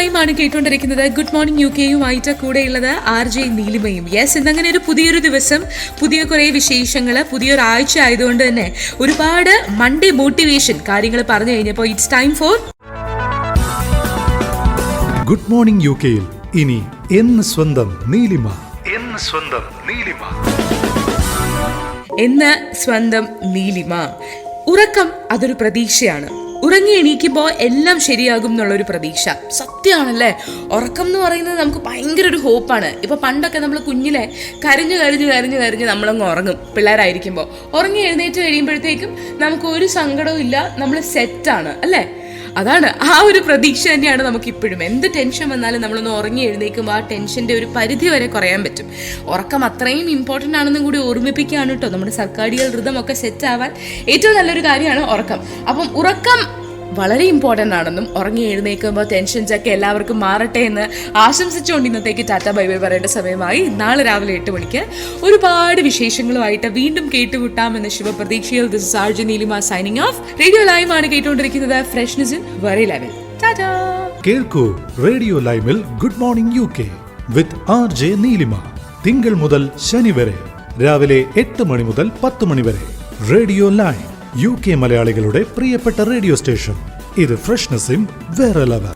ലൈമാണ് കേട്ടുകൊണ്ടിരിക്കുന്നത് good morning U കെയുമായിട്ട് കൂടെയുള്ളത് R J നീലിമയും. Yes ഇന്നങ്ങനെ ഒരു പുതിയൊരു ദിവസം പുതിയ കുറേ വിശേഷങ്ങൾ പുതിയൊരു ആഴ്ച ആയതുകൊണ്ട് തന്നെ ഒരുപാട് മൺഡേ മോട്ടിവേഷൻ കാര്യങ്ങൾ പറഞ്ഞു കഴിഞ്ഞപ്പോൾ it's time for good morning U കെയിൽ ഇനി എന്ന് സ്വന്തം നീലിമ. എന്ന് സ്വന്തം നീലിമ. എന്ന് സ്വന്തം നീലിമ. ഉറക്കം അതൊരു പ്രതീക്ഷയാണ്. ഉറങ്ങി എണീക്കുമ്പോൾ എല്ലാം ശരിയാകും എന്നുള്ളൊരു പ്രതീക്ഷ. സത്യമാണല്ലേ ഉറക്കം എന്ന് പറയുന്നത് നമുക്ക് ഭയങ്കര ഒരു ഹോപ്പാണ്. ഇപ്പൊ പണ്ടൊക്കെ നമ്മൾ കുഞ്ഞിലെ കരഞ്ഞു കരഞ്ഞു കരഞ്ഞു കരഞ്ഞ് നമ്മളങ്ങ് ഉറങ്ങും പിള്ളേരായിരിക്കുമ്പോൾ ഉറങ്ങി എഴുന്നേറ്റ് കഴിയുമ്പോഴത്തേക്കും നമുക്ക് ഒരു സങ്കടവും ഇല്ല നമ്മൾ സെറ്റാണ് അല്ലേ? അതാണ് ആ ഒരു പ്രതീക്ഷ തന്നെയാണ് നമുക്ക് ഇപ്പോഴും എന്ത് ടെൻഷൻ വന്നാലും നമ്മളൊന്ന് ഉറങ്ങി എഴുന്നേക്കുമ്പോൾ ആ ടെൻഷന്റെ ഒരു പരിധി വരെ കുറയാൻ പറ്റും. ഉറക്കം അത്രയും ഇമ്പോർട്ടന്റ് ആണെന്നും കൂടി ഓർമ്മിപ്പിക്കുകയാണ് കേട്ടോ. നമ്മുടെ സർക്കാരികൾ ഋതമൊക്കെ സെറ്റ് ആവാൻ ഏറ്റവും നല്ലൊരു കാര്യമാണ് ഉറക്കം. അപ്പം ഉറക്കം വളരെ ഇമ്പോർട്ടന്റ് ആണെന്നും ഉറങ്ങി എഴുന്നേൽക്കുമ്പോൾ ടെൻഷൻസ് ഒക്കെ എല്ലാവർക്കും മാറട്ടെ എന്ന് ആശംസിച്ചുകൊണ്ട് ഇന്നത്തേക്ക് ടാറ്റ ബൈ ബൈ പറയേണ്ട സമയമായി. നാളെ രാവിലെ എട്ട് മണിക്ക് ഒരുപാട് വിശേഷങ്ങളുമായിട്ട് വീണ്ടും കേട്ടുവിട്ടാമെന്ന് ശുഭപ്രതീക്ഷയിൽ this RJ Neelima signing off radio ലൈവാണ് കേട്ടുകൊണ്ടിരിക്കുന്നത്. Freshness in very level Tata. കേൾക്കൂ റേഡിയോ ലൈവിൽ good morning U K with R J Neelima. തിങ്കൾ മുതൽ ശനി വരെ രാവിലെ എട്ട് മണി മുതൽ പത്ത് മണി വരെ. റേഡിയോ ലൈവ് യു കെ മലയാളികളുടെ പ്രിയപ്പെട്ട റേഡിയോ സ്റ്റേഷൻ ഇത് ഫ്രഷ്നസിൻ വേറെ ലെവൽ.